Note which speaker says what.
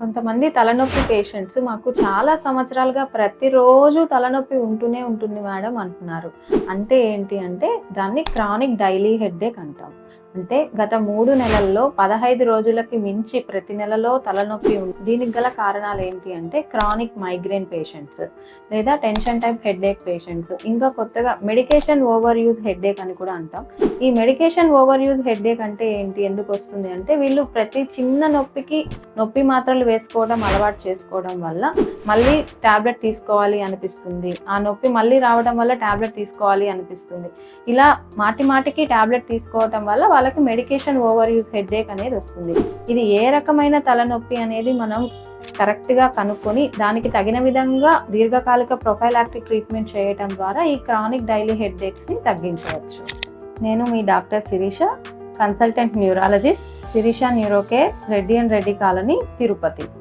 Speaker 1: కొంతమంది తలనొప్పి పేషెంట్స్ మాకు చాలా సంవత్సరాలుగా ప్రతిరోజు తలనొప్పి ఉంటూనే ఉంటుంది మేడం అంటున్నారు. అంటే ఏంటి అంటే దాన్ని క్రానిక్ డైలీ హెడ్ఏక్ అంటాం. అంటే గత మూడు నెలల్లో పదహైదు రోజులకి మించి ప్రతి నెలలో తలనొప్పి ఉంది దీనికి గల కారణాలు ఏంటి అంటే క్రానిక్ మైగ్రేన్ పేషెంట్స్ లేదా టెన్షన్ టైప్ హెడ్ఏక్ పేషెంట్స్. ఇంకా కొత్తగా మెడికేషన్ ఓవర్ యూజ్ హెడ్ఏక్ అని కూడా అంటాం. ఈ మెడికేషన్ ఓవర్ యూజ్ హెడ్ఏక్ అంటే ఏంటి? ఎందుకు వస్తుంది అంటే వీళ్ళు ప్రతి చిన్న నొప్పికి నొప్పి మాత్రలు వేసుకోవడం అలవాటు చేసుకోవడం వల్ల మళ్ళీ ట్యాబ్లెట్ తీసుకోవాలి అనిపిస్తుంది. ఆ నొప్పి మళ్ళీ రావడం వల్ల ట్యాబ్లెట్ తీసుకోవాలి అనిపిస్తుంది. ఇలా మాటి మాటికి ట్యాబ్లెట్ తీసుకోవటం వల్ల వాళ్ళకి మెడికేషన్ ఓవర్ యూజ్ హెడ్ఏక్ అనేది వస్తుంది. ఇది ఏ రకమైన తలనొప్పి అనేది మనం కరెక్ట్గా కనుక్కొని దానికి తగిన విధంగా దీర్ఘకాలిక ప్రొఫైలాక్టిక్ ట్రీట్మెంట్ చేయటం ద్వారా ఈ క్రానిక్ డైలీ హెడ్ఏక్స్ని తగ్గించవచ్చు. నేను మీ doctor Sirisha consultant neurologist Sirisha neurocare Reddy and Reddy colony Tirupati.